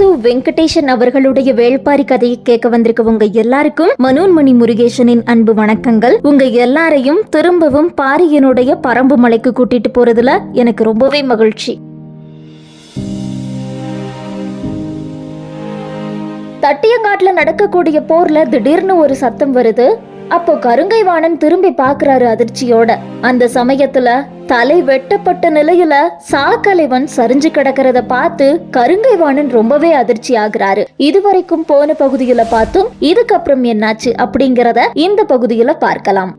வாசு வெங்கடேஷன் அவர்களுடைய வேள்பாரி கதையை கேட்க வந்திருக்கவங்க எல்லாருக்கும் மனோன்மணி முருகேசனின் அன்பு வணக்கங்கள். உங்க எல்லாரையும் திரும்பவும் பாரியனுடைய பரம்பு மலைக்கு கூட்டிட்டு போறதுல எனக்கு ரொம்பவே மகிழ்ச்சி. தட்டியங்காட்டுல நடக்கக்கூடிய போர்ல திடீர்னு ஒரு சத்தம் வருது. அப்போ கருங்கை வாணன் திரும்பி பாக்குறாரு அதிர்ச்சியோட. அந்த சமயத்துல தலை வெட்டப்பட்ட நிலையில சாக்கலைவன் சரிஞ்சு கிடக்கிறத பார்த்து கருங்கை வாணன் ரொம்பவே அதிர்ச்சி ஆகுறாரு. இதுவரைக்கும் போன பகுதியில பார்த்தும் இதுக்கப்புறம் என்னாச்சு அப்படிங்கறத இந்த பகுதியில பார்க்கலாம்.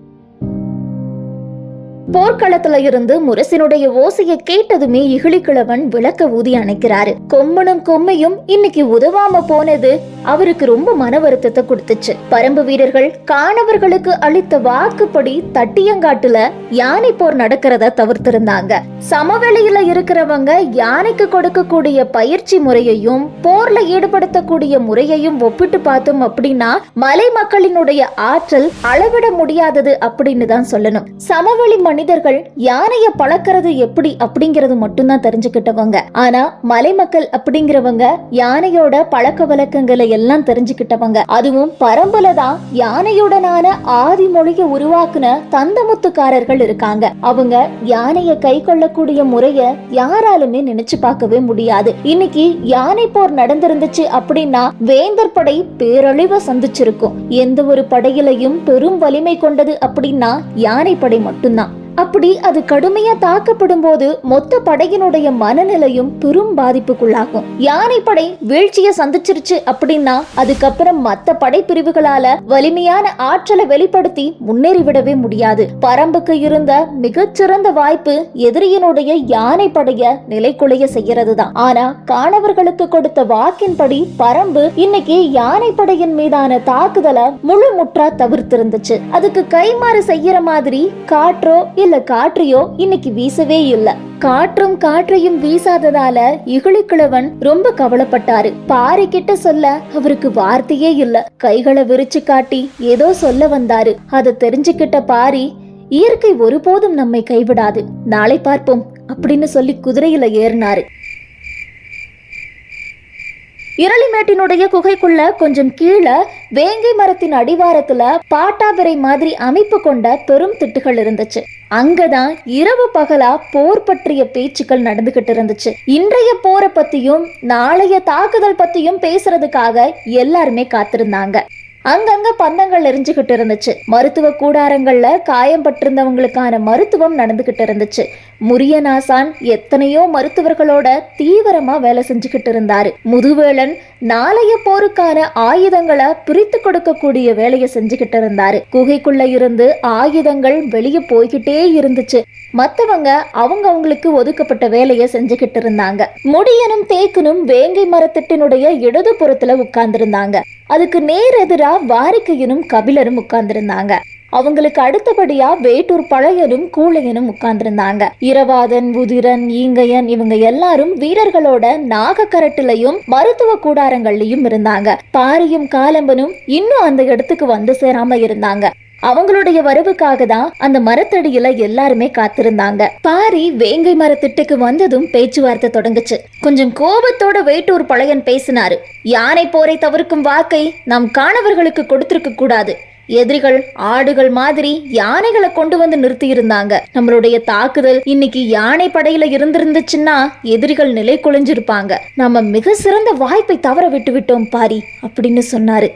போர்க்களத்துல இருந்து முரசினுடைய ஓசையை கேட்டதுமே இகிலிக்கிழவன் விளக்க ஊதி அணைக்கிறாரு. கொம்மனும் கொம்மையும் இன்னைக்கு உதவாம போனது அவருக்கு ரொம்ப மன வருத்தத்தை கொடுத்துச்சு. பரம்பு வீரர்கள் காணவர்களுக்கு அளித்த வாக்குப்படி தட்டியங்காட்டுல யானை போர் நடக்கிறத தவிர்த்திருந்தாங்க. சமவெளியில இருக்கிறவங்க யானைக்கு கொடுக்கக்கூடிய பயிற்சி முறையையும் போர்ல ஈடுபடுத்தக்கூடிய முறையையும் ஒப்பிட்டு பார்த்தோம் அப்படின்னா மலை மக்களினுடைய ஆற்றல் அளவிட முடியாதது அப்படின்னு தான் சொல்லணும். சமவெளி மனிதர்கள் யானைய பழக்கிறது எப்படி அப்படிங்கறது மட்டும்தான் தெரிஞ்சுக்கிட்டவங்க. ஆனா மலை மக்கள் அப்படிங்கிறவங்க யானையோட பழக்க வழக்கங்களை எல்லாம் தெரிஞ்சுக்கிட்டவங்க. அதுவும் பரம்புல தான் யானையுடனான ஆதி மொழியை உருவாக்குன தந்தமுத்துக்காரர்கள் இருக்காங்க. அவங்க யானைய கை கொள்ளக்கூடிய முறைய யாராலுமே நினைச்சு பார்க்கவே முடியாது. இன்னைக்கு யானை போர் நடந்திருந்துச்சு அப்படின்னா வேந்தர் படை பேரழிவை சந்திச்சிருக்கும். எந்த ஒரு படையிலையும் பெரும் வலிமை கொண்டது அப்படின்னா யானை படை மட்டும்தான். அப்படி அது கடுமையா தாக்கப்படும் போது மொத்த படையினுடைய மனநிலையும் பெரும் பாதிப்புக்குள்ளாகும். யானை படை வீழ்ச்சியை சந்திச்சிருச்சு அப்படின்னா அதுக்கப்புறம் மத்த படை பிரிவுகளால வலிமையான ஆற்றலை வெளிப்படுத்தி முன்னேறிவிடவே முடியாது. பரம்புக்கு இருந்த மிகச்சிறந்த வாய்ப்பு எதிரியினுடைய யானை படைய நிலைக்குலைய செய்யறது தான் ஆனா காணவர்களுக்கு கொடுத்த வாக்கின்படி பரம்பு இன்னைக்கு யானை படையின் மீதான தாக்குதலை முழு முற்றா தவிர்த்திருந்துச்சு. அதுக்கு கைமாறு செய்யற மாதிரி காற்றோ இல்ல காற்றையோ இன்னைக்கு வீசவே இல்ல. காற்றும் காற்றையும் வீசாததால இகுழிக்கிழவன் ரொம்ப கவலைப்பட்டாரு. பாரி கிட்ட சொல்ல அவருக்கு வார்த்தையே இல்ல. கைகளை விரிச்சு காட்டி ஏதோ சொல்ல வந்தாரு. அதை தெரிஞ்சுக்கிட்ட பாரி இயற்கை ஒருபோதும் நம்மை கைவிடாது. நாளை பார்ப்போம் அப்படின்னு சொல்லி குதிரையில ஏறினாரு. இரளிமேட்டினுடைய குகைக்குள்ள கொஞ்சம் கீழே வேங்கை மரத்தின் அடிவாரத்துல பாட்டாபிரை மாதிரி அமைப்பு கொண்ட பெரும் திட்டுகள் இருந்துச்சு. அங்கதான் இரவு பகலா போர் பற்றிய பேச்சுக்கள் நடந்துகிட்டு இருந்துச்சு. இன்றைய போரை பத்தியும் நாளைய தாக்குதல் பத்தியும் பேசுறதுக்காக எல்லாருமே காத்திருந்தாங்க. அங்கங்க பந்தங்கள் எரிஞ்சுகிட்டு இருந்துச்சு. மருத்துவ கூடாரங்கள்ல காயம் பட்டிருந்தவங்களுக்கான மருத்துவம் நடந்துகிட்டு இருந்துச்சு. முரியநாசான் எத்தனையோ மருத்துவர்களோட தீவிரமா வேலை செஞ்சுக்கிட்டு இருந்தாரு. முதுவேளன் நாளைய போருக்கான ஆயுதங்களை பிரித்து கொடுக்கக்கூடிய வேலையை செஞ்சுக்கிட்டு இருந்தாரு. குகைக்குள்ள இருந்து ஆயுதங்கள் வெளியே போய்கிட்டே இருந்துச்சு. மத்தவங்க அவங்க அவங்களுக்கு ஒதுக்கப்பட்ட வேலையை செஞ்சுக்கிட்டு இருந்தாங்க. முடியனும் தேக்கனும் வேங்கை மரத்திட்டினுடைய இடது புறத்துல உட்கார்ந்திருந்தாங்க. அதுக்கு நேர் எதிரா வாரிக்கையனும் கபிலரும் உட்கார்ந்திருந்தாங்க. அவங்களுக்கு அடுத்தபடியா வேட்டூர் பழையனும் கூழையனும் உட்கார்ந்திருந்தாங்க. இரவாதன் உதிரன் ஈங்கையன் இவங்க எல்லாரும் வீரர்களோட நாகக்கரட்டிலையும் மருத்துவ கூடாரங்கள்லயும் இருந்தாங்க. பாரியும் காலம்பனும் இன்னும் அந்த இடத்துக்கு வந்து சேராம இருந்தாங்க. அவங்களுடைய வரவுக்காக தான் அந்த மரத்தடியில எல்லாருமே காத்திருந்தாங்க. பாரி வேங்கை மரத்திட்டுக்கு வந்ததும் பேச்சுவார்த்தை தொடங்குச்சு. கொஞ்சம் கோபத்தோட வேட்டூர் பழையன் பேசினாரு. யானை போரை தவிர்க்கும் வாக்கை நாம் காணவர்களுக்கு கொடுத்திருக்க கூடாது. எதிரிகள் ஆடுகள் மாதிரி யானைகளை கொண்டு வந்து நிறுத்தி இருந்தாங்க நம்மளுடைய தாக்குதல் இன்னைக்கு யானை படையில இருந்திருந்துச்சுன்னா எதிரிகள் நிலை குலைஞ்சிருப்பாங்க. நம்ம மிக சிறந்த வாய்ப்பை தவற விட்டு விட்டோம் பாரி அப்படின்னு சொன்னாரு.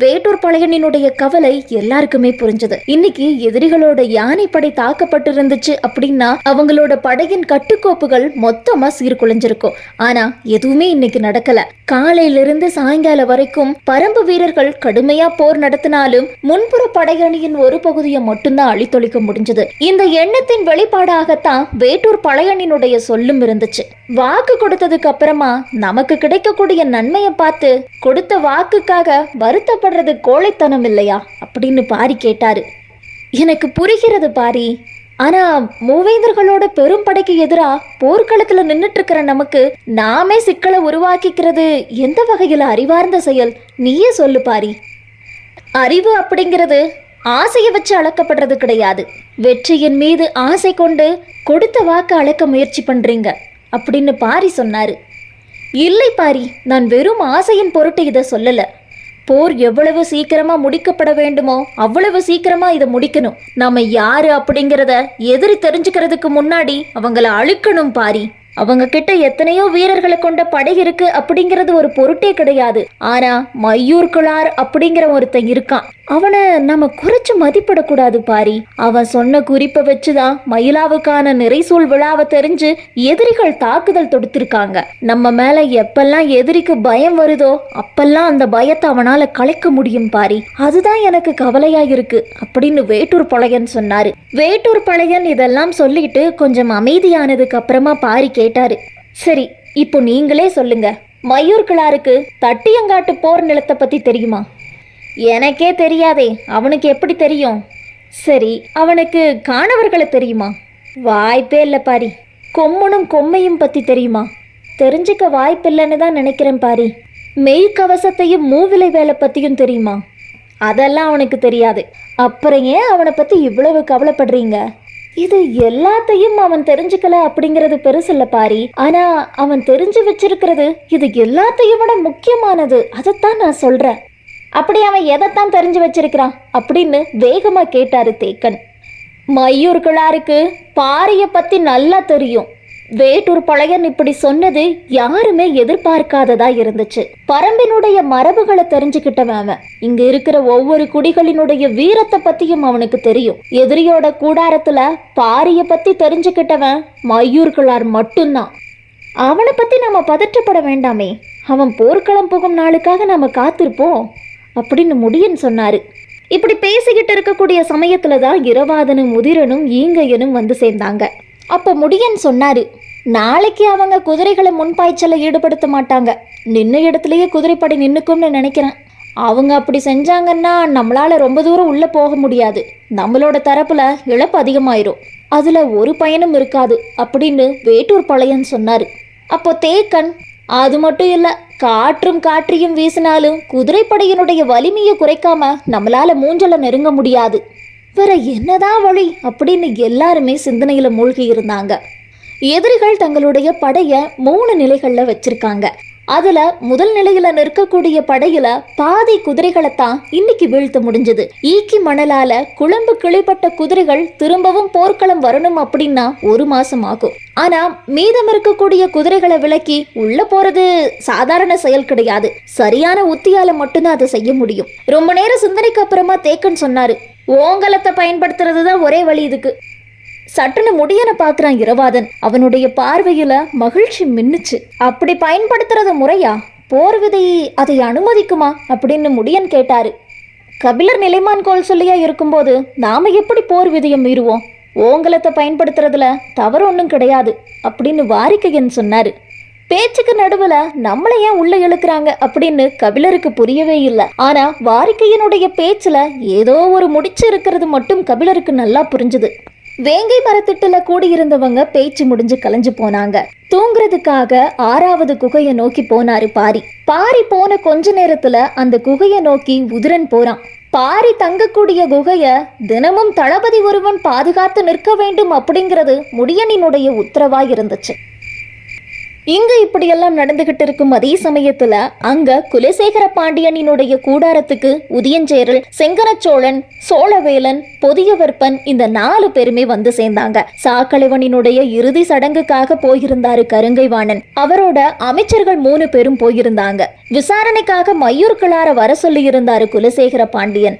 வேட்டூர் பழையனினுடைய கவலை எல்லாருக்குமே புரிஞ்சது. இன்னைக்கு எதிரிகளோட யானைப்படை தாக்கப்பட்டிருந்துச்சு அப்படின்னா அவங்களோட படையின் கட்டுக்கோப்புகள் மொத்தமா சீர்குலைஞ்சிருக்கும். ஆனா எதுவுமே இன்னைக்கு நடக்கல. காலையில இருந்து சாயங்காலம் வரைக்கும் பரம்பு வீரர்கள் கடுமையா போர் நடத்தினாலும் முன்புற படையணியின் ஒரு பகுதியை மட்டும்தான் அழித்தொழிக்க முடிஞ்சது. இந்த எண்ணத்தின் வெளிப்பாடாகத்தான் வேட்டூர் பழையனினுடைய சொல்லும் இருந்துச்சு. வாக்கு கொடுத்ததுக்கு அப்புறமா நமக்கு கிடைக்கக்கூடிய நன்மையை பார்த்து கொடுத்த வாக்குக்காக வருத்தப்படுறது கோழைத்தனம் இல்லையா? அப்படின்னு பாரி கேட்டாரு. எனக்கு புரிகிறது பாரி. ஆனா மூவேந்தர்களோட பெரும் படைக்கு எதிரா போர்க்களத்துல நின்னுட்டு இருக்கிற நமக்கு நாமே சிக்கலை உருவாக்கிக்கிறது எந்த வகையில அறிவார்ந்த செயல்? நீயே சொல்லு பாரி. அறிவு அப்படிங்கிறது ஆசையை வச்சு அளக்கப்படுறது கிடையாது. வெற்றியின் மீது ஆசை கொண்டு கொடுத்த வாக்கு அளக்க முயற்சி பண்றீங்க அப்படின்னு பாரி சொன்னாரு. இல்லை பாரி நான் வெறும் ஆசையின் பொருட்டு இதை சொல்லலை. போர் எவ்வளவு சீக்கிரமா முடிக்கப்பட வேண்டுமோ அவ்வளவு சீக்கிரமா இதை முடிக்கணும். நாம யாரு அப்படிங்கிறத எதிரி தெரிஞ்சுக்கிறதுக்கு முன்னாடி அவங்கள அழுக்கணும் பாரி. அவங்க கிட்ட எத்தனையோ வீரர்களை கொண்ட படை இருக்கு அப்படிங்கிறது ஒரு பொருட்டே கிடையாது. ஆனா மையூர்குளார் அப்படிங்கிற ஒருத்தன் இருக்கான். அவனை நம்ம குறைச்சு மதிப்பிடக்கூடாது பாரி. அவன் சொன்ன குறிப்பை வச்சுதான் மயிலாவுக்கான நிறைசூல் விழாவை தெரிஞ்சு எதிரிகள் தாக்குதல் தொடுத்திருக்காங்க. நம்ம மேல எப்பெல்லாம் எதிரிக்கு பயம் வருதோ அப்பெல்லாம் அந்த பயத்தை அவனால கலைக்க முடியும் பாரி. அதுதான் எனக்கு கவலையா இருக்கு அப்படின்னு வேட்டூர் பழையன் சொன்னாரு. வேட்டூர் பழையன் இதெல்லாம் சொல்லிட்டு கொஞ்சம் அமைதியானதுக்கு அப்புறமா பாரிக்கு கேட்டாரு. சரி இப்போ நீங்களே சொல்லுங்க. மயூர் கிளாருக்கு தட்டியங்காட்டு போர் நிலத்தை பத்தி தெரியுமா? எனக்கே தெரியாதே அவனுக்கு எப்படி தெரியும்? சரி அவனுக்கு காணவர்களை தெரியுமா? வாய்ப்பே இல்லை பாரி. கொம்மனும் கொம்மையும் பத்தி தெரியுமா? தெரிஞ்சுக்க வாய்ப்பில்லைன்னு தான் நினைக்கிறேன் பாரி. மெய் கவசத்தையும் மூவிலை வேலை பத்தியும் தெரியுமா? அதெல்லாம் அவனுக்கு தெரியாது. அப்புறம் ஏன் அவனை பத்தி இவ்வளவு கவலைப்படுறீங்க? இது எல்லாத்தையும் அவன் தெரிஞ்சுக்கல அப்படிங்கிறது பெருசு இல்ல பாரி. ஆனா அவன் தெரிஞ்சு வச்சிருக்கிறது இது எல்லாத்தையும் விட முக்கியமானது. அதைத்தான் நான் சொல்றேன். அப்படி அவன் எதைத்தான் தெரிஞ்சு வச்சிருக்கிறான் அப்படின்னு வேகமா கேட்டாரு தேக்கன். மயூர் கிளாருக்கு பாரிய பத்தி நல்லா தெரியும். வேட்டூர் பழையன் இப்படி சொன்னது யாருமே எதிர்பார்க்காததா இருந்துச்சு. பரம்பினுடைய மரபுகளை தெரிஞ்சுக்கிட்டவன் அவன். இங்க இருக்கிற ஒவ்வொரு குடிகளினுடைய வீரத்தை பத்தியும் அவனுக்கு தெரியும். எதிரியோட கூடாரத்துல பாரிய பத்தி தெரிஞ்சுக்கிட்டவன் மயூர்களார் மட்டும்தான். அவனை பத்தி நாம பதற்றப்பட வேண்டாமே. அவன் போர்க்களம் போகும் நாளுக்காக நாம காத்திருப்போம் அப்படின்னு முடியன் சொன்னாரு. இப்படி பேசிக்கிட்டு இருக்கக்கூடிய சமயத்துல தான் இரவாதனும் முதிரனும் ஈங்கையனும் வந்து சேர்ந்தாங்க. அப்போ முடியன் சொன்னாரு நாளைக்கு அவங்க குதிரைகளை முன்பாய்ச்சலில் ஈடுபடுத்த மாட்டாங்க. நின்ன இடத்துலையே குதிரைப்படை நின்றுக்கும்னு நினைக்கிறேன். அவங்க அப்படி செஞ்சாங்கன்னா நம்மளால் ரொம்ப தூரம் உள்ளே போக முடியாது. நம்மளோட தரப்பில் இழப்பு அதிகமாயிரும். அதில் ஒரு பயனும் இருக்காது அப்படின்னு வேட்டூர் பழையன் சொன்னார். அப்போ தேக்கன் அது மட்டும் இல்லை காற்றும் காற்றியும் வீசினாலும் குதிரைப்படையினுடைய வலிமையை குறைக்காம நம்மளால மூஞ்சல நெருங்க முடியாது. வேற என்னதான் வழி? அப்படின்னு எல்லாருமே சிந்தனையில மூழ்கி இருந்தாங்க. எதிரிகள் தங்களுடைய படையை மூணு நிலைகளில் வச்சிருக்காங்க. அதுல முதல் நிலையில நிற்கக்கூடிய படையில பாதி குதிரைகளை தான் இன்னைக்கு வீழ்த்த முடிஞ்சது. ஈக்கி மணலால குழம்பு கிளிப்பட்ட குதிரைகள் திரும்பவும் போர்க்களம் வரணும் அப்படின்னா ஒரு மாசம் ஆகும். ஆனா மீதம் இருக்கக்கூடிய குதிரைகளை விலக்கி உள்ள போறது சாதாரண செயல் கிடையாது. சரியான உத்தியால மட்டும்தான் அதை செய்ய முடியும். ரொம்ப நேரம் சிந்தனைக்கு அப்புறமா தேக்கன் சொன்னாரு ஓங்கலத்தை பயன்படுத்துறது தான் ஒரே வழி இதுக்கு. சட்டுன்னு முடியன பார்க்குறான் இரவாதன். அவனுடைய பார்வையில மகிழ்ச்சி மின்னுச்சு. அப்படி பயன்படுத்துறது முறையா? போர் விதை அதை அனுமதிக்குமா? அப்படின்னு முடியன் கேட்டாரு. கபிலர் நிலைமான் கோல் சொல்லியா இருக்கும்போது நாம எப்படி போர் விதியை மீறுவோம்? ஓங்கலத்தை பயன்படுத்துறதுல தவறு ஒன்றும் கிடையாது அப்படின்னு வாரிக்கையன் சொன்னாரு. பேச்சுக்கு நடுவுல நம்மளை ஏன் உள்ள இழுக்கிறாங்க? அப்படின்னு கபிலருக்கு புரியவே இல்லை. ஆனா வாரிக்கையனுடைய பேச்சுல ஏதோ ஒரு முடிச்சு இருக்கிறது மட்டும் கபிலருக்கு நல்லா புரிஞ்சுது. வேங்கை மரத்திட்டுல கூடியிருந்தவங்க பேச்சு முடிஞ்சு கலைஞ்சு போனாங்க. தூங்குறதுக்காக ஆறாவது குகையை நோக்கி போனாரு பாரி. பாரி போன கொஞ்ச நேரத்துல அந்த குகையை நோக்கி உதிரன் போறான். பாரி தங்கக்கூடிய குகைய தினமும் தளபதி ஒருவன் பாதுகாத்து நிற்க வேண்டும் அப்படிங்கிறது முடியனினுடைய உத்தரவா இருந்துச்சு இங்க இப்படியெல்லாம் நடந்துகிட்டு இருக்கும் அதே சமயத்துல அங்க குலசேகர பாண்டியனினுடைய கூடாரத்துக்கு உதியஞ்சேரல் செங்கனச்சோழன் சோழவேலன் பொதியவர்ப்பன் இந்த நாலு பேருமே வந்து சேர்ந்தாங்க. சாக்கலைவனினுடைய இறுதி சடங்குக்காக போயிருந்தாரு கருங்கைவாணன். அவரோட அமைச்சர்கள் மூணு பேரும் போயிருந்தாங்க. விசாரணைக்காக மையூர் கிளார வர சொல்லி இருந்தாரு குலசேகர பாண்டியன்.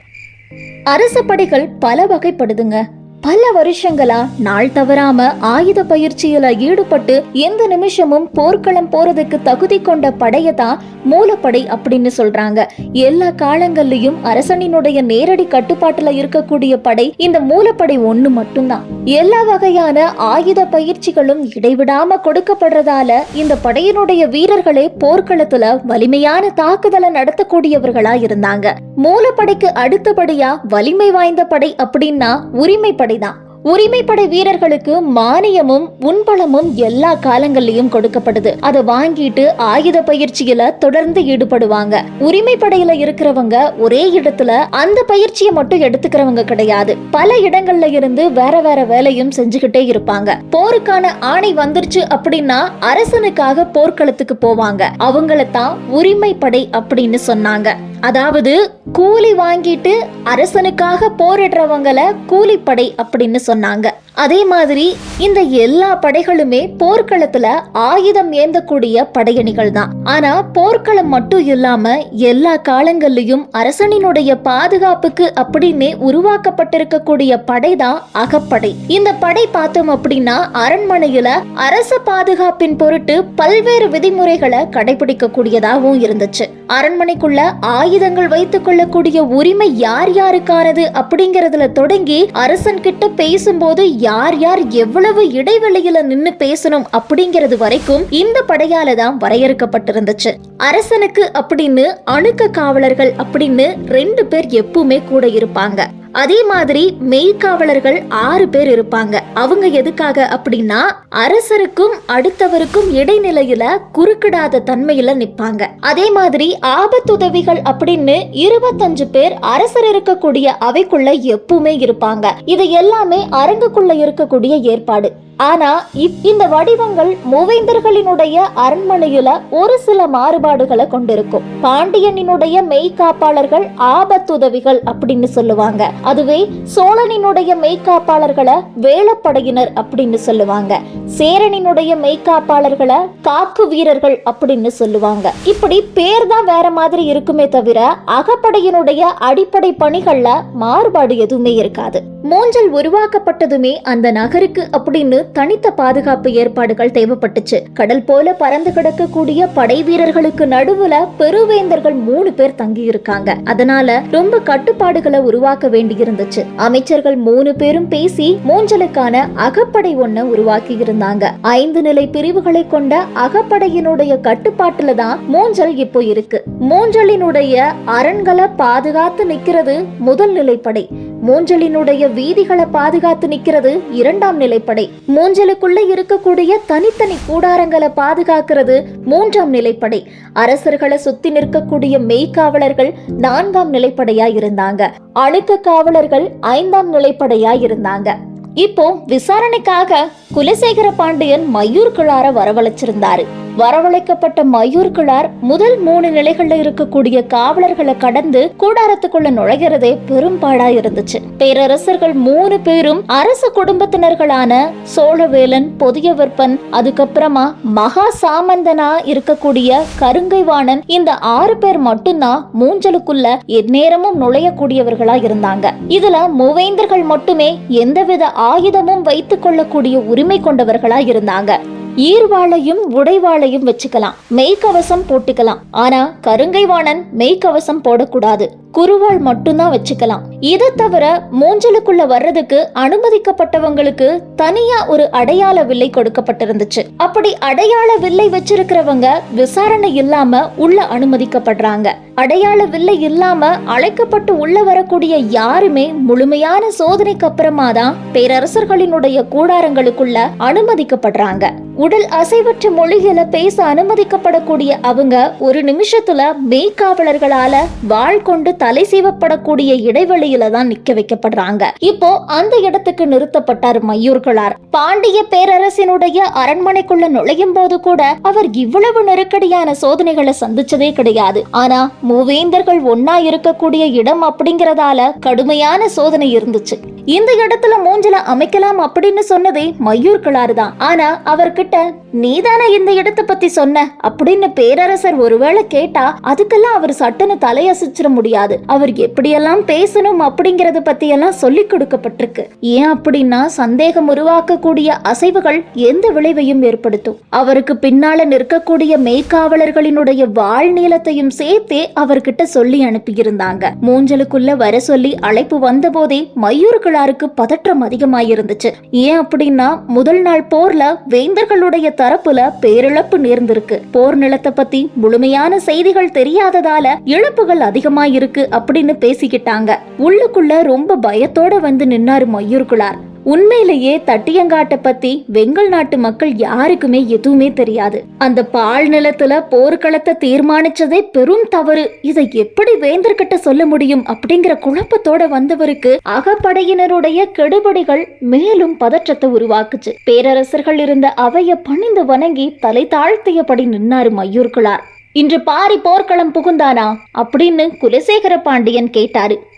அரச படைகள் பல வகைப்படுதுங்க. பல வருஷங்களா நாள் தவறாம ஆயுத பயிற்சியில ஈடுபட்டு எந்த நிமிஷமும் போர்க்களம் போறதுக்கு தகுதி கொண்ட படையை தான் மூலப்படை அப்படின்னு சொல்றாங்க. எல்லா காலங்கள்லயும் அரசனினுடைய நேரடி கட்டுப்பாட்டுல இருக்கக்கூடிய படை இந்த மூலப்படை ஒண்ணு மட்டும்தான். எல்லா வகையான ஆயுத பயிற்சிகளும் இடைவிடாம கொடுக்கப்படுறதால இந்த படையினுடைய வீரர்களே போர்க்களத்துல வலிமையான தாக்குதலை நடத்தக்கூடியவர்களா இருந்தாங்க. மூலப்படைக்கு அடுத்தபடியா வலிமை வாய்ந்த படை அப்படின்னா உரிமை படைதான் உரிமைப்படை வீரர்களுக்கு மானியமும் உண்பளமும் எல்லா காலங்கள்லயும் கொடுக்கப்படுது அதை வாங்கிட்டு ஆயுத பயிற்சியில தொடர்ந்து ஈடுபடுவாங்க. உரிமைப்படையில இருக்கிறவங்க ஒரே இடத்துல அந்த பயிற்சியை மட்டும் எடுத்துக்கிறவங்க கிடையாது. பல இடங்கள்ல இருந்து வேற வேற வேலையும் செஞ்சுக்கிட்டே இருப்பாங்க. போருக்கான ஆணை வந்துருச்சு அப்படின்னா அரசனுக்காக போர்க்களத்துக்கு போவாங்க. அவங்கள தான் உரிமைப்படை அப்படின்னு சொன்னாங்க. அதாவது கூலி வாங்கிட்டு அரசனுக்காக போரிடுறவங்கள கூலிப்படை அப்படின்னு சொன்னாங்க. அதே மாதிரி இந்த எல்லா படைகளுமே போர்க்களத்துல ஆயுதம் ஏந்தக்கூடிய படையணிகள் தான். ஆனா போர்க்களம் மட்டும் இல்லாம எல்லா காலங்கள்லயும் அரசனினுடைய பாதுகாப்புக்கு அப்படின்னே உருவாக்கப்பட்டிருக்கக்கூடிய படை தான் அகப்படை. இந்த படை பார்த்தோம் அப்படின்னா அரண்மனையில அரச பாதுகாப்பின் பொருட்டு பல்வேறு விதிமுறைகளை கடைபிடிக்க கூடியதாகவும் இருந்துச்சு. அரண்மனைக்குள்ள ஆயுதங்கள் வைத்துக் கொள்ளக்கூடிய உரிமை யார் யாருக்கானது அப்படிங்கறதுல தொடங்கி அரசன் கிட்ட பேசும்போது யார் யார் எவ்வளவு இடைவெளியில நின்னு பேசணும் அப்படிங்கிறது வரைக்கும் இந்த படையால தான் வரையறுக்கப்பட்டிருந்துச்சு. அரசனுக்கு அப்படின்னு அணுக்க காவலர்கள் அப்படின்னு ரெண்டு பேர் எப்பவுமே கூட இருப்பாங்க. அதே மாதிரி மெய்க்காவலர்கள் ஆறு பேர் இருப்பாங்க. அவங்க எதுக்காக அப்படின்னா அரசருக்கும் அடுத்தவருக்கும் இடைநிலையில குறுக்கிடாத தன்மையில நிப்பாங்க. அதே மாதிரி ஆபத்துதவிகள் அப்படின்னு இருபத்தஞ்சு பேர் அரசர் இருக்கக்கூடிய அவைக்குள்ள எப்பவுமே இருப்பாங்க. இது எல்லாமே அரங்குக்குள்ள இருக்கக்கூடிய ஏற்பாடு. ஆனா இப்- இந்த வடிவங்கள் மூவேந்தர்களினுடைய அரண்மனையில ஒரு சில மாறுபாடுகளை கொண்டிருக்கும். பாண்டியனினுடைய மெய்காப்பாளர்கள் ஆபத்துதவிகள் அப்படின்னு சொல்லுவாங்க. அதுவே சோழனினுடைய மெய்காப்பாளர்களை வேளப்படையினர் அப்படின்னு சொல்லுவாங்க. சேரனினுடைய மெய்காப்பாளர்களை காக்கு வீரர்கள் அப்படின்னு சொல்லுவாங்க. இப்படி பேர் தான் வேற மாதிரி இருக்குமே தவிர அகப்படையினுடைய அடிப்படை பணிகள்ல மாறுபாடு எதுவுமே இருக்காது. மூஞ்சல் உருவாக்கப்பட்டதுமே அந்த நகருக்கு அப்படின்னு தனித்த பாதுகாப்பு ஏற்பாடுகள் தேவைப்பட்டுச்சு. கடல் போல பறந்து கிடக்கக்கூடிய படை வீரர்களுக்கு நடுவுல பெருவேந்தர்கள் மூணு பேர் தங்கி இருக்காங்க அதனால ரொம்ப கட்டுப்பாடுகளை உருவாக்க வேண்டியிருந்துச்சு. அமைச்சர்கள் மூணு பேரும் பேசி மூஞ்சலுக்கான அகப்படை ஒண்ண உருவாக்கி இருந்தாங்க ஐந்து நிலை பிரிவுகளை கொண்ட அகப்படையினுடைய கட்டுப்பாட்டுல தான் மூஞ்சல் இப்போ இருக்கு. மூஞ்சலினுடைய அரண்களை பாதுகாத்து நிக்கிறது முதல் நிலைப்படை. மூஞ்சலினுடைய வீதிகளை பாதுகாத்து நிக்கிறது இரண்டாம் நிலைப்படை. மூஞ்சலுக்குள்ள இருக்கக்கூடிய தனித்தனி கூடாரங்களை பாதுகாக்கிறது மூன்றாம் நிலைப்படை. அரசர்களை சுத்தி நிற்கக்கூடிய மெய்காவலர்கள் நான்காம் நிலைப்படையா இருந்தாங்க. அணுக்க காவலர்கள் ஐந்தாம் நிலைப்படையா இருந்தாங்க. இப்போ விசாரணைக்காக குலசேகர பாண்டியன் மயூர் கிளார வரவழைச்சிருந்தாரு. வரவழைக்கப்பட்ட மயூர்களார் முதல் மூணு நிலைகள்ல இருக்கக்கூடிய காவலர்களை கடந்து கூடாரத்துக்குள்ள நுழைகிறதே பெரும்பாடா இருந்துச்சு பேரரசர்கள் மூணு பேரும் அரச குடும்பத்தினர்களான சோழவேலன் பொதியவர்பன் அதுக்கப்புறமா மகா சாமந்தனா இருக்கக்கூடிய கருங்கைவாணன் இந்த ஆறு பேர் மட்டும்தான் மூஞ்சலுக்குள்ள எந்நேரமும் நுழையக்கூடியவர்களா இருந்தாங்க. இதுல மூவேந்தர்கள் மட்டுமே எந்தவித ஆயுதமும் வைத்துக் கொள்ளக்கூடிய உரிமை கொண்டவர்களா இருந்தாங்க. ஈர்வாளையும் உடைவாளையும் வச்சுக்கலாம். மெய்க்கவசம் போட்டுக்கலாம். ஆனா கருங்கைவாணன் மெய்க்கவசம் போடக்கூடாது. குருவாள் மட்டும்தான் வச்சுக்கலாம். இதை தவிர மூஞ்சலுக்குள்ள வர்றதுக்கு அனுமதிக்கப்பட்டவங்களுக்கு தனியா ஒரு அடையாள வில்லை கொடுக்கப்பட்டிருந்துச்சு. அப்படி அடையாள வில்லை வச்சிருக்கிறவங்க விசாரணை இல்லாம உள்ள அனுமதிக்கப்படுறாங்க. அடையாள வில்லை இல்லாம அழைக்கப்பட்டு உள்ள வரக்கூடிய யாருமே முழுமையான சோதனைக்கு அப்புறமா தான் பேரரசர்களினுடைய கூடாரங்களுக்குள்ள அனுமதிக்கப்படுறாங்க. உடல் அசைவற்ற மொழிகளை பேச அனுமதிக்கப்படக்கூடிய அவங்க ஒரு நிமிஷத்துல மெய்க்காவலர்களால வாழ் கொண்டு தலை சீவப்படக்கூடிய இடைவெளியில தான் நிக்க வைக்கப்படுறாங்க. இப்போ அந்த இடத்துக்கு நிறுத்தப்பட்டார் மயூர்களார். பாண்டிய பேரரசினுடைய அரண்மனைக்குள்ள நுழையும் போது கூட அவர் இவ்வளவு நெருக்கடியான சோதனைகளை சந்திச்சதே கிடையாது. ஆனா மூவேந்தர்கள் ஒன்னா இருக்கக்கூடிய இடம் அப்படிங்கறதால கடுமையான சோதனை இருந்துச்சு. இந்த இடத்துல மூஞ்சல அமைக்கலாம் அப்படின்னு சொன்னதே மயூர் கிளாறு தான். ஆனா அவர்கிட்ட நீதானே இந்த இடத்தை பத்தி சொன்ன? அப்படின்னு பேரரசர் ஒருவேளை கேட்டா அதுக்கெல்லாம் அவர் சட்டுன்னு தலையசிச்சிட முடியாது. அவர் எப்படியெல்லாம் பேசணும் அப்படிங்கறத பத்தி எல்லாம் சொல்லி கொடுக்கப்பட்டிருக்கு. ஏன் அப்படின்னா சந்தேகம் உருவாக்கக்கூடிய அசைவுகள் எந்த விளைவையும் ஏற்படுத்தும். அவருக்கு பின்னால நிற்கக்கூடிய மெய்க்காவலர்களினுடைய வாழ் நீளத்தையும் சேர்த்தே அவர்கிட்ட சொல்லி அனுப்பியிருந்தாங்க. மூஞ்சலுக்குள்ள வர சொல்லி அழைப்பு வந்தபோதே மயூர் கிளாருக்கு பதற்றம் அதிகமாயிருந்துச்சு. ஏன் அப்படின்னா முதல் நாள் போர்ல வேந்தர்கள் அவர்களுடைய தரப்புல பேரிழப்பு நேர்ந்திருக்கு. போர் நிலத்தை பத்தி முழுமையான செய்திகள் தெரியாததால இழப்புகள் அதிகமா இருக்கு அப்படின்னு பேசிக்கிட்டாங்க. உள்ளுக்குள்ள ரொம்ப பயத்தோட வந்து நின்னாரு மயூர்குளார் உண்மையிலேயே தட்டியங்காட்டை பத்தி வெங்கல் நாட்டு மக்கள் யாருக்குமே எதுவுமே தெரியாது. அந்த பால் நிலத்துல போர்க்களத்தை தீர்மானிச்சதே பெரும் தவறு. இதை எப்படி வேந்தர்கிட்ட சொல்ல முடியும் அப்படிங்கிற குழப்பத்தோட வந்தவருக்கு அகப்படையினருடைய கெடுபடிகள் மேலும் பதற்றத்தை உருவாக்குச்சு. பேரரசர்கள் இருந்த அவைய பணிந்து வணங்கி தலை தாழ்த்தியபடி நின்னாரு மையூர்களார் இன்று பாரி போர்க்களம் புகுந்தானா அப்படின்னு குலசேகர பாண்டியன் கேட்டாரு.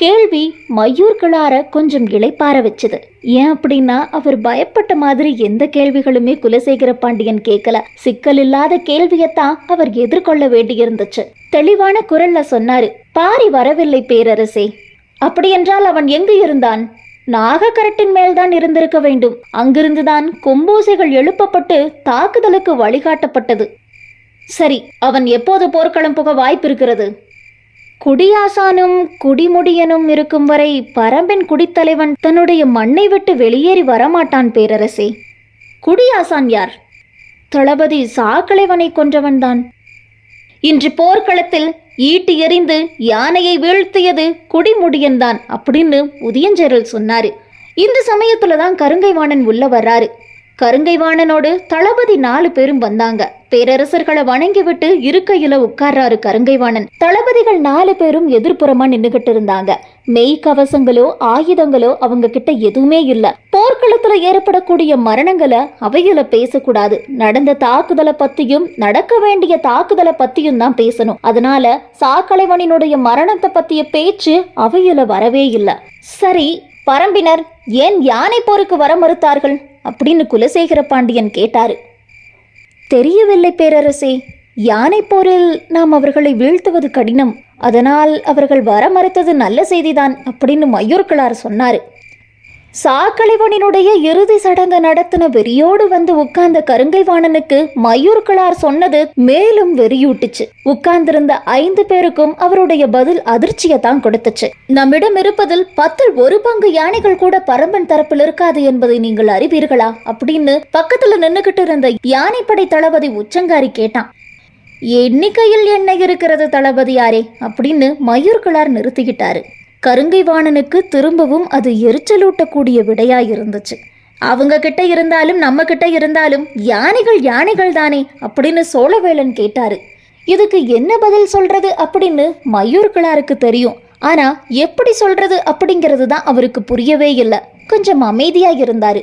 கேள்வி மயூர்களார கொஞ்சம் இளைப்பார வச்சது. ஏன் அப்படின்னா அவர் பயப்பட்ட மாதிரி எந்த கேள்விகளுமே குலசேகர பாண்டியன் கேட்கல. சிக்கல் இல்லாத கேள்வியத்தான் அவர் எதிர்கொள்ள வேண்டியிருந்துச்சு. தெளிவான குரல்ல சொன்னாரு பாரி வரவில்லை பேரரசே. அப்படியென்றால் அவன் எங்கு இருந்தான்? நாகக்கரட்டின் மேல்தான் இருந்திருக்க வேண்டும். அங்கிருந்துதான் கொம்பூசைகள் எழுப்பப்பட்டு தாக்குதலுக்கு வழிகாட்டப்பட்டது. சரி அவன் எப்போது போர்க்களம் புக வாய்ப்பிருக்கிறது? குடியாசானும் குடிமுடியனும் இருக்கும் வரை பரம்பின் குடித்தலைவன் தன்னுடைய மண்ணை விட்டு வெளியேறி வரமாட்டான் பேரரசே. குடியாசான் யார்? தளபதி சாக்கலைவனை கொன்றவன்தான். இன்று போர்க்களத்தில் ஈட்டி எறிந்து யானையை வீழ்த்தியது குடிமுடியன்தான் அப்படின்னு உதயஞ்சேரல் சொன்னாரு. இந்த சமயத்துல தான் கருங்கைவாணன் உள்ள வர்றாரு. கருங்கைவாணனோடு தளபதி நாலு பேரும் வந்தாங்க. பேரரசர்களை வணங்கிவிட்டு இருக்கையில உட்கார்றாரு கருங்கைவாணன். தளபதிகள் நாலு பேரும் எதிர்ப்புறமா நின்னுகிட்டு இருந்தாங்க. மெய் கவசங்களோ ஆயுதங்களோ அவங்க கிட்ட எதுவுமே இல்ல. போர்க்களத்துல ஏற்படக்கூடிய மரணங்களை அவையில பேசக்கூடாது. நடந்த தாக்குதலை பத்தியும் நடக்க வேண்டிய தாக்குதலை பத்தியும் தான் பேசணும். அதனால சாக்கலைவனினுடைய மரணத்தை பத்திய பேச்சு அவையில வரவே இல்லை. சரி பரம்பினர் ஏன் யானை போருக்கு வர மறுத்தார்கள்? அப்படின்னு குலசேகர பாண்டியன் கேட்டாரு. தெரியவில்லை பேரரசே யானை போரில் நாம் அவர்களை வீழ்த்துவது கடினம். அதனால் அவர்கள் வர மறுத்தது நல்ல செய்திதான் அப்படின்னு மயூர்கிளார் சொன்னாரு. சாக்கலைவனினுடைய இறுதி சடங்கு நடத்தின வெறியோடு வந்து உட்கார்ந்த கருங்கைவாணனுக்கு மயூர்களார் சொன்னது மேலும் வெறியூட்டுச்சு. உட்கார்ந்திருந்த ஐந்து பேருக்கும் அவருடைய பதில் அதிர்ச்சியை தான் கொடுத்துச்சு. நம்மிடம் இருப்பதில் பத்தில் ஒரு பங்கு யானைகள் கூட பரம்பன் தரப்பில் இருக்காது என்பதை நீங்கள் அறிவீர்களா? அப்படின்னு பக்கத்துல நின்னுகிட்டு இருந்த யானைப்படை தளபதி உச்சங்காரி கேட்டான். எண்ணிக்கையில் என்ன இருக்கிறது தளபதியாரே? அப்படின்னு மயூர்களார் நிறுத்திக்கிட்டாரு. கருங்கைவாணனுக்கு திரும்பவும் அது எரிச்சலூட்டக்கூடிய விடையா இருந்துச்சு அவங்க கிட்ட இருந்தாலும் நம்ம கிட்ட இருந்தாலும் யானைகள் யானைகள் தானே அப்படின்னு சோழவேளன் கேட்டாரு. இதுக்கு என்ன பதில் சொல்றது அப்படின்னு மயூர்கிளாருக்கு தெரியும். ஆனா எப்படி சொல்றது அப்படிங்கிறது தான் அவருக்கு புரியவே இல்லை. கொஞ்சம் அமைதியா இருந்தாரு.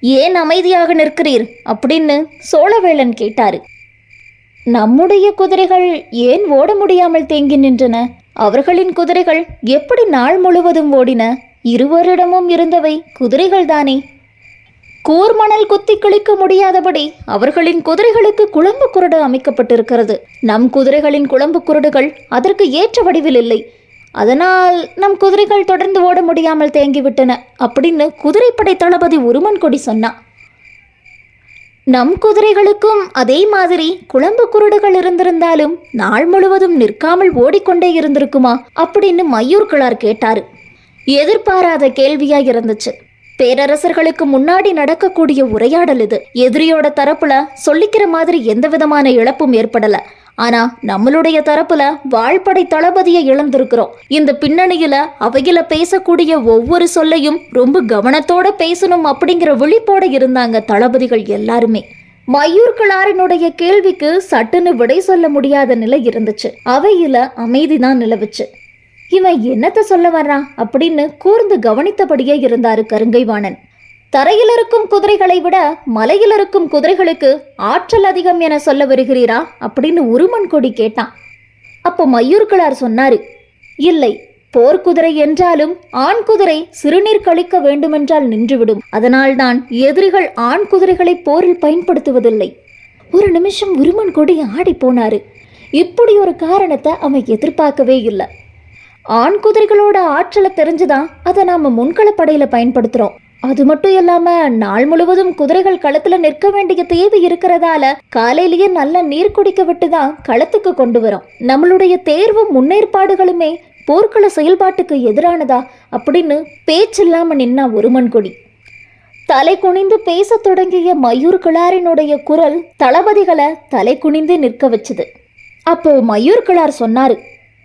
ஏன் அமைதியாக நிற்கிறீர்? அப்படின்னு சோழவேளன் கேட்டாரு. நம்முடைய குதிரைகள் ஏன் ஓட முடியாமல் தேங்கி நின்றன? அவர்களின் குதிரைகள் எப்படி நாள் முழுவதும் ஓடின? இருவரிடமும் இருந்தவை குதிரைகள் தானே கூர்மணல் குத்தி கிழிக்க முடியாதபடி அவர்களின் குதிரைகளுக்கு குழம்பு குருடு அமைக்கப்பட்டிருக்கிறது. நம் குதிரைகளின் குழம்பு குருடுகள் அதற்கு ஏற்ற வடிவில் இல்லை. அதனால் நம் குதிரைகள் தொடர்ந்து ஓட முடியாமல் தேங்கிவிட்டன. அப்படின்னு குதிரைப்படை தளபதி உருமன் கொடி சொன்னான். நம் குதிரைகளுக்கும் அதே மாதிரி குழம்பு குருடுகள் இருந்திருந்தாலும் நாள் முழுவதும் நிற்காமல் ஓடிக்கொண்டே இருந்திருக்குமா அப்படின்னு மயூர்கிழார் கேட்டாரு. எதிர்பாராத கேள்வியா இருந்துச்சு. பேரரசர்களுக்கு முன்னாடி நடக்கக்கூடிய உரையாடல் இது. எதிரியோட தரப்புல சொல்லிக்கிற மாதிரி எந்த விதமான இழப்பும் ஏற்படல. ஆனா நம்மளுடைய தரப்புல வாழ்படை தளபதியை இழந்திருக்கிறோம். இந்த பின்னணியில அவையில பேசக்கூடிய ஒவ்வொரு சொல்லையும் ரொம்ப கவனத்தோட பேசணும் அப்படிங்கிற விழிப்போட இருந்தாங்க தளபதிகள் எல்லாருமே. மயூர்கிளாரினுடைய கேள்விக்கு சட்டுன்னு விடை சொல்ல முடியாத நிலை இருந்துச்சு. அவையில அமைதிதான் நிலவுச்சு. இவன் என்னத்த சொல்ல வர்றான் அப்படின்னு கூர்ந்து கவனித்தபடியே இருந்தாரு கருங்கைவாணன். தரையில் இருக்கும் குதிரைகளை விட மலையில் இருக்கும் குதிரைகளுக்கு ஆற்றல் அதிகம் என சொல்ல வருகிறீரா? அப்படின்னு உருமன் கொடி கேட்டான். அப்போ மயூர்கிழார் சொன்னாரு இல்லை போர்க்குதிரை என்றாலும் ஆண் குதிரை சிறுநீர் கழிக்க வேண்டுமென்றால் நின்றுவிடும். அதனால்தான் எதிரிகள் ஆண் குதிரைகளை போரில் பயன்படுத்துவதில்லை. ஒரு நிமிஷம் உருமன் கொடி ஆடி போனாரு. இப்படி ஒரு காரணத்தை அவன் எதிர்பார்க்கவே இல்லை. ஆண் குதிரைகளோட ஆற்றலை தெரிஞ்சுதான் அதை நாம முன்களப்படையில் பயன்படுத்துகிறோம் அது மட்டும் இல்லாம நாள் முழுவதும் குதிரைகள் களத்துல நிற்க வேண்டிய தேவை இருக்கிறதால காலையிலேயே நல்ல நீர் குடிக்க விட்டு தான் களத்துக்கு கொண்டு வரோம். நம்மளுடைய தேர்வும் முன்னேற்பாடுகளுமே போர்க்கள செயல்பாட்டுக்கு எதிரானதா அப்படின்னு பேச்சில்லாம நின்னா ஒருமன் கொடி தலை குனிந்து பேசத் தொடங்கிய மயூர் கிளாரினுடைய குரல் தளபதிகளை தலை குனிந்து நிற்க வச்சுது. அப்போ மயூர் கிளார் சொன்னாரு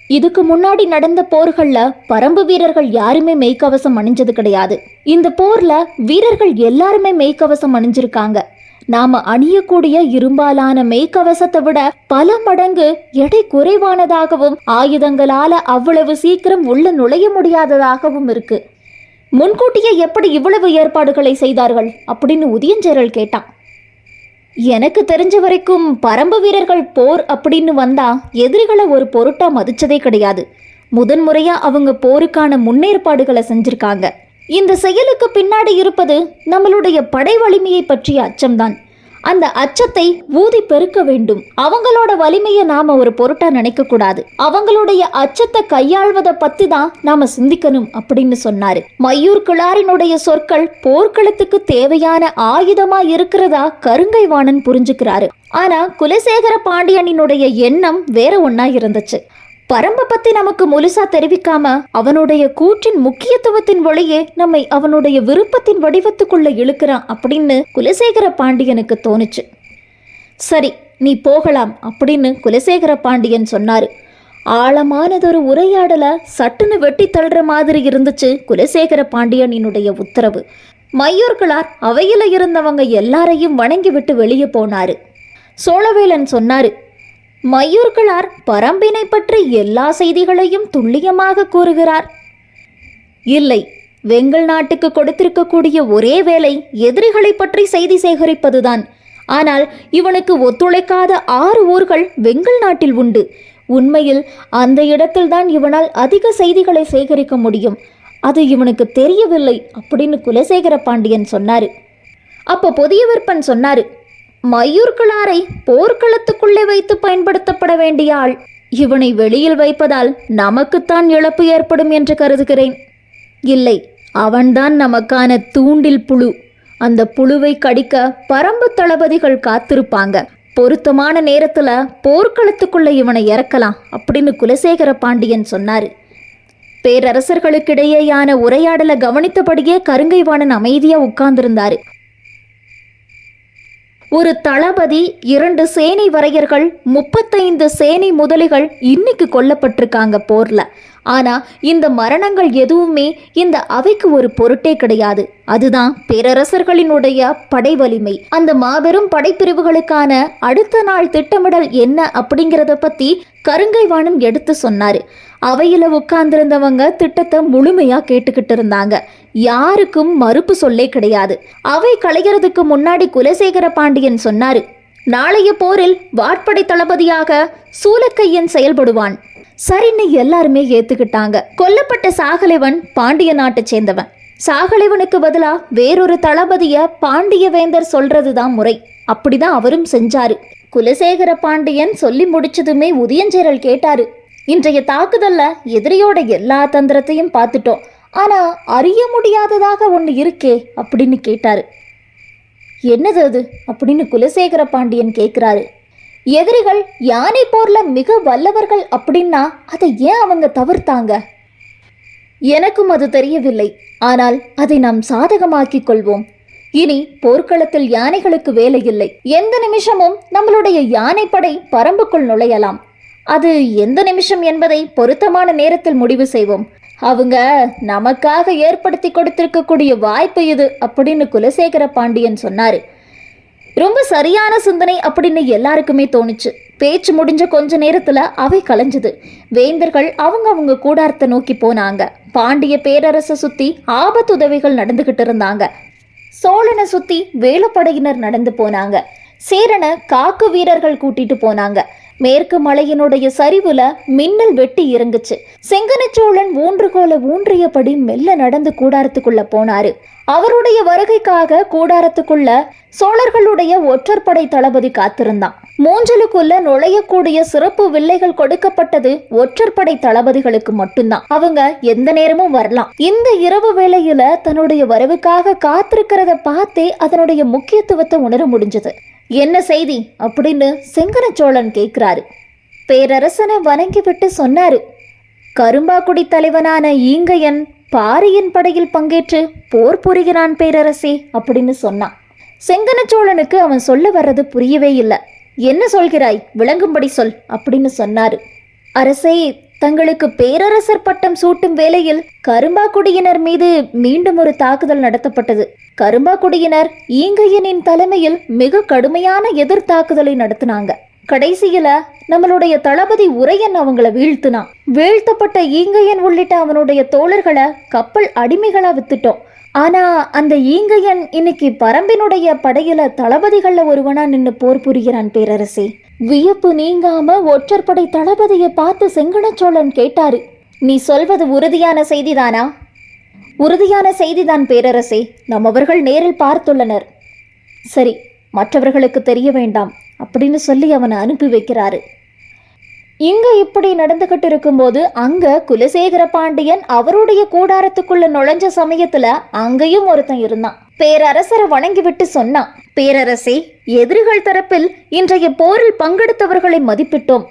இதுக்கு முன்னாடி நடந்த போர்கள்ல பரம்பு வீரர்கள் யாருமே மெய்க்கவசம் அணிஞ்சது கிடையாது. இந்த போர்ல வீரர்கள் எல்லாருமே மெய்க்கவசம் அணிஞ்சிருக்காங்க. நாம அணியக்கூடிய இரும்பாலான மெய்க்கவசத்தை விட பல மடங்கு எடை குறைவானதாகவும் ஆயுதங்களால அவ்வளவு சீக்கிரம் உள்ள நுழைய முடியாததாகவும் இருக்கு. முன்கூட்டியே எப்படி இவ்வளவு ஏற்பாடுகளை செய்தார்கள்? அப்படின்னு உதியஞ்சேரல் கேட்டான். எனக்கு தெரிஞ்ச வரைக்கும் பரம்பு வீரர்கள் போர் அப்படின்னு வந்தா எதிரிகளை ஒரு பொருட்டா மதிச்சதே கிடையாது. முதன்முறையா அவங்க போருக்கான முன்னேற்பாடுகளை செஞ்சிருக்காங்க. இந்த செயலுக்கு பின்னாடி இருப்பது நம்மளுடைய படை வலிமையை பற்றிய அச்சம்தான். அந்த அச்சத்தை ஊதி பெருக்க வேண்டும். அவங்களோட வலிமையை நாம ஒரு பொருட்டா நினைக்க கூடாது. அவங்களுடைய அச்சத்தை கையாள்வதை பத்தி தான் நாம சிந்திக்கணும் அப்படின்னு சொன்னாரு. மையூர் கிளாரினுடைய சொற்கள் போர்க்களத்துக்கு தேவையான ஆயுதமா இருக்கிறதா கருங்கை வாணன் புரிஞ்சுக்கிறாரு. ஆனா குலசேகர பாண்டியனினுடைய எண்ணம் வேற ஒன்னா இருந்துச்சு. பரம்ப பத்தி நமக்கு முழுசா தெரிவிக்காம அவனுடைய கூற்றின் முக்கியத்துவத்தின் வழியே நம்மை அவனுடைய விருப்பத்தின் வடிவத்துக்குள்ள இழுக்கிறான் அப்படின்னு குலசேகர பாண்டியனுக்கு தோணுச்சு. சரி நீ போகலாம் அப்படின்னு குலசேகர பாண்டியன் சொன்னாரு. ஆழமானதொரு உரையாடல சட்டுன்னு வெட்டி தள்ளுற மாதிரி இருந்துச்சு குலசேகர பாண்டியனினுடைய உத்தரவு. மையூர்களார் அவையில இருந்தவங்க எல்லாரையும் வணங்கி விட்டு வெளியே போனாரு. சோழவேலன் சொன்னாரு மையூர்களார் பரம்பினை பற்றி எல்லா செய்திகளையும் துல்லியமாக கூறுகிறார். இல்லை வெங்கல் நாட்டுக்கு கொடுத்திருக்கக்கூடிய ஒரே வேலை எதிரிகளை பற்றி செய்தி சேகரிப்பதுதான். ஆனால் இவனுக்கு ஒத்துழைக்காத ஆறு ஊர்கள் வெங்கல் நாட்டில் உண்டு. உண்மையில் அந்த இடத்தில்தான் இவனால் அதிக செய்திகளை சேகரிக்க முடியும். அது இவனுக்கு தெரியவில்லை அப்படின்னு குலசேகர பாண்டியன் சொன்னாரு. அப்போ புதிய விற்பன் சொன்னாரு மயூர்கிளாரை போர்க்களத்துக்குள்ளே வைத்து பயன்படுத்தப்பட வேண்டிய ஆள் இவனை வெளியில் வைப்பதால் நமக்குத்தான் இழப்பு ஏற்படும் என்று கருதுகிறேன். இல்லை அவன்தான் நமக்கான தூண்டில் புழு. அந்த புழுவை கடிக்க பரம்பு தளபதிகள் காத்திருப்பாங்க. பொருத்தமான நேரத்தில் போர்க்களத்துக்குள்ள இவனை இறக்கலாம் அப்படின்னு குலசேகர பாண்டியன் சொன்னார். பேரரசர்களுக்கிடையேயான உரையாடலை கவனித்தபடியே கருங்கைவாணன் அமைதியாக உட்கார்ந்திருந்தாரு. ஒரு தளபதி இரண்டு சேனை வரையர்கள் முப்பத்தைந்து சேனை முதலிகள் இன்னைக்கு கொல்லப்பட்டிருக்காங்க போர்ல. ஆனா இந்த மரணங்கள் எதுவுமே இந்த அவைக்கு ஒரு பொருட்டே கிடையாது. அதுதான் பேரரசர்களினுடைய படை வலிமை அந்த மாபெரும் படைப்பிரிவுகளுக்கான அடுத்த நாள் திட்டமிடல் என்ன அப்படிங்கிறத பத்தி கருங்கைவாணன் எடுத்து சொன்னாரு. அவையில உட்கார்ந்திருந்தவங்க திட்டத்தை முழுமையா கேட்டுக்கிட்டு இருந்தாங்க. யாருக்கும் மறுப்பு சொல்லே கிடையாது. அவை களைகிறதுக்கு முன்னாடி குலசேகர பாண்டியன் சொன்னாரு நாளைய போரில் வாட்படை தளபதியாக சூலக்கையன் செயல்படுவான். சரின்னு எல்லாருமே ஏத்துக்கிட்டாங்க. கொல்லப்பட்ட சாகலைவன் பாண்டிய நாட்டை சேர்ந்தவன். சாகலைவனுக்கு பதிலா வேறொரு தளபதிய பாண்டிய வேந்தர் சொல்றதுதான் முறை. அப்படிதான் அவரும் செஞ்சாரு. குலசேகர பாண்டியன் சொல்லி முடிச்சதுமே உதயஞ்சேரல் கேட்டாரு. இன்றைய தாக்குதல்ல எதிரியோட எல்லா தந்திரத்தையும் பார்த்துட்டோம். ஆனா அறிய முடியாததாக ஒன்று இருக்கே அப்படின்னு கேட்டாரு. என்னது அது? அப்படின்னு குலசேகர பாண்டியன் கேட்குறாரு எதிரிகள் யானை போர்ல மிக வல்லவர்கள் அப்படின்னா அதை ஏன் அவங்க தவிர்த்தாங்க? எனக்கும் அது தெரியவில்லை. ஆனால் அதை நாம் சாதகமாக்கிக் கொள்வோம். இனி போர்க்களத்தில் யானைகளுக்கு வேலை இல்லை எந்த நிமிஷமும் நம்மளுடைய யானைப்படை பரம்புக்குள் நுழையலாம். அது எந்த நிமிஷம் என்பதை பொருத்தமான நேரத்தில் முடிவு செய்வோம். அவங்க நமக்காக ஏற்படுத்தி கொடுத்திருக்கக்கூடிய வாய்ப்பு இது அப்படின்னு குலசேகர பாண்டியன் சொன்னாரு. ரொம்ப சரியான சிந்தனை அப்படின்னு எல்லாருக்குமே தோணுச்சு. பேச்சு முடிஞ்ச கொஞ்ச நேரத்துல அவை கலைஞ்சது. வேந்தர்கள் அவங்க அவங்க கூடாரத்தை நோக்கி போனாங்க. பாண்டிய பேரரசை சுத்தி ஆபத்துதவிகள் நடந்துகிட்டு இருந்தாங்க. சோழனை சுத்தி வேலுப்படையினர் நடந்து போனாங்க. சேரனை காக்கு வீரர்கள் கூட்டிட்டு போனாங்க. மேற்கு மலையினுடைய சரிவுல மின்னல் வெட்டி இறங்குச்சு. செங்கனச்சோழன் ஊன்றுகோல ஊன்றியபடி மெல்ல நடந்து கூடாரத்துக்குள்ள போனாரு. அவருடைய வருகைக்காக கூடாரத்துக்குள்ள சோழர்களுடைய ஒற்றற்படை தளபதி காத்திருந்தான். மூஞ்சலுக்குள்ள நுழையக்கூடிய சிறப்பு வில்லைகள் கொடுக்கப்பட்டது ஒற்றற்படை தளபதிகளுக்கு மட்டும்தான். அவங்க எந்த நேரமும் வரலாம். இந்த இரவு வேளையில தன்னுடைய வரவுக்காக காத்திருக்கிறத பார்த்தே அதனுடைய முக்கியத்துவத்தை உணர முடிஞ்சது. என்ன செய்தி? அப்படின்னு செங்கனச்சோழன் கேட்கிறாரு. பேரரசனை வணங்கிவிட்டு சொன்னாரு கரும்பாக்குடி தலைவனான ஈங்கையன் பாரியின் படையில் பங்கேற்று போர் புரிகிறான் பேரரசே அப்படின்னு சொன்னான். செங்கனச்சோழனுக்கு அவன் சொல்ல வர்றது புரியவே இல்லை. என்ன சொல்கிறாய்? விளங்கும்படி சொல் அப்படின்னு சொன்னாரு. அரசே தங்களுக்கு பேரரசர் பட்டம் சூட்டும் வேளையில் கரும்பாக்குடியினர் மீது மீண்டும் ஒரு தாக்குதல் நடத்தப்பட்டது. கரும்பாக்குடியினர் ஈங்கையனின் தலைமையில் மிக கடுமையான எதிர் தாக்குதலை நடத்தினாங்க. கடைசியில நம்மளுடைய தளபதி உரையன் அவங்கள வீழ்த்தினான். வீழ்த்தப்பட்ட ஈங்கையன் உள்ளிட்ட அவனுடைய தோழர்களை கப்பல் அடிமைகளா வித்துட்டோம். ஆனா அந்த ஈங்கையன் இன்னைக்கு பரம்பினுடைய படையில தளபதிகள்ல ஒருவனா நின்று போர் புரிகிறான் பேரரசி. வியப்பு நீங்காம ஒற்றற்படை தளபதியை பார்த்து செங்கணச்சோழன் கேட்டாரு நீ சொல்வது உறுதியான செய்திதானா? உறுதியான செய்திதான் பேரரசே. நம்மவர்கள் நேரில் பார்த்துள்ளனர். சரி மற்றவர்களுக்கு தெரிய வேண்டாம் அப்படின்னு சொல்லி அவனை அனுப்பி வைக்கிறாரு. இங்க இப்படி நடந்துகிட்டு இருக்கும்போது அங்க குலசேகர பாண்டியன் அவருடைய கூடாரத்துக்குள்ள நுழைஞ்ச சமயத்துல அங்கேயும் ஒருத்தன் இருந்தான். பேரரசரை வணங்கிவிட்டு சொன்னான். பேரரசே எதிரிகள் தரப்பில் இன்றைய போரில் பங்கெடுத்தவர்களை மதிப்பிட்டோம்.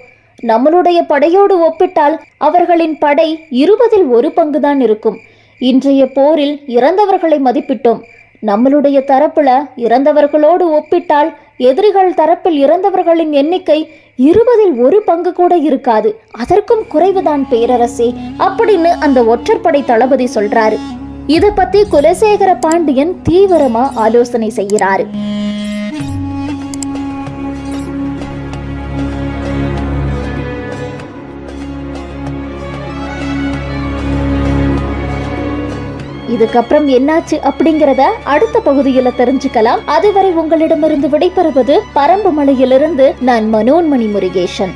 நம்மளுடைய படையோடு ஒப்பிட்டால் அவர்களின் படை இருபதில் ஒரு பங்குதான் இருக்கும். இன்றைய போரில் இறந்தவர்களை மதிப்பிட்டோம். நம்மளுடைய தரப்புல இறந்தவர்களோடு ஒப்பிட்டால் எதிரிகள் தரப்பில் இறந்தவர்களின் எண்ணிக்கை இருபதில் ஒரு பங்கு கூட இருக்காது. அதற்கும் குறைவுதான் பேரரசே அப்படின்னு அந்த ஒற்றற்படை தளபதி சொல்றாரு. இத பத்தி குலசேகர பாண்டியன் தீவிரமா ஆலோசனை செய்கிறாரு. இதுக்கப்புறம் என்னாச்சு அப்படிங்கறத அடுத்த பகுதியில தெரிஞ்சுக்கலாம். அதுவரை உங்களிடமிருந்து விடைபெறுவது பரம்பு மலையிலிருந்து நான் மனோன்மணி முருகேசன்.